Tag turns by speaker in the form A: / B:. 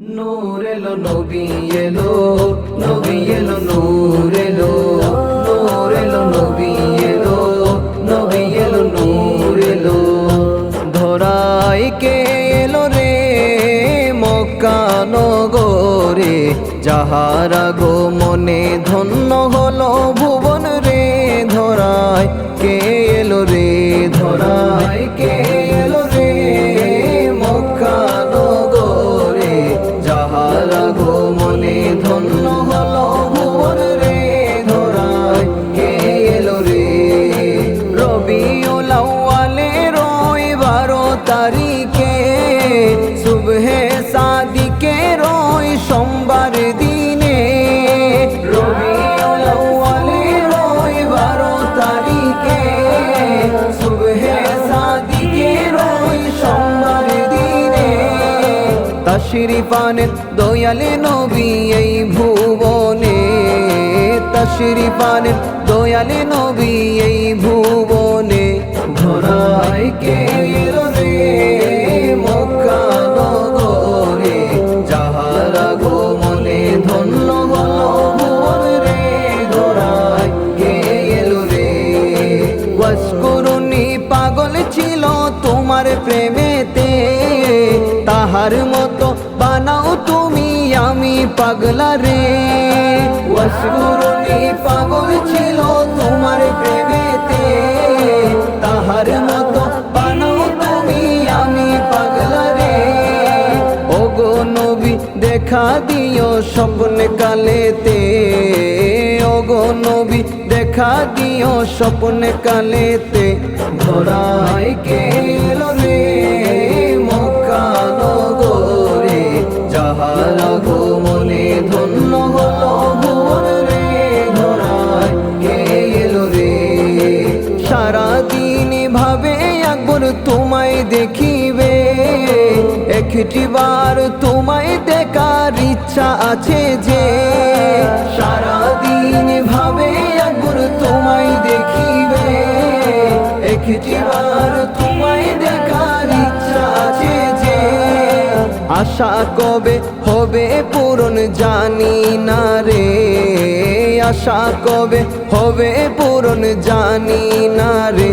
A: নূর এলো, নবী এলো নবী এলো, নূর এলো নূর এলো, নবী এলো নবী এলো, নূর এলো। ধরাই কে এলো রে নগরে, যাহারা গো মনে ধন্য ধন্য তশরিফানের দয়ালে নবী এই ভুবনে। তশরিফানের দয়ালে নবী এই ভুবনে। ধরাই কে তাহার মতো বানাও তুমি, আমি পাগলা রে। পাগল ছিল তোমার প্রেমেতে। তাহার মতো বানাও তুমি, আমি পাগলা রে। ওগো নবী, দেখা দিও স্বপ্ন কালেতে। ওগো নবী, দেখা দিও স্বপ্ন কালেতে। ধরাই গো, মনে ধন্য হলো ভুবন রে এলো রে? সারাদিন ভাবে একবার তোমায় দেখিবে। একটি বার তোমায় দেখার ইচ্ছা আছে যে, সারাদিন ভাবে একবার তোমায় দেখিবে। একটি বার তোমায় দেখার ইচ্ছা আছে যে, আশা কবে হবে পূরণ জানি না রে? আশা কবে হবে পূরণ জানি না রে?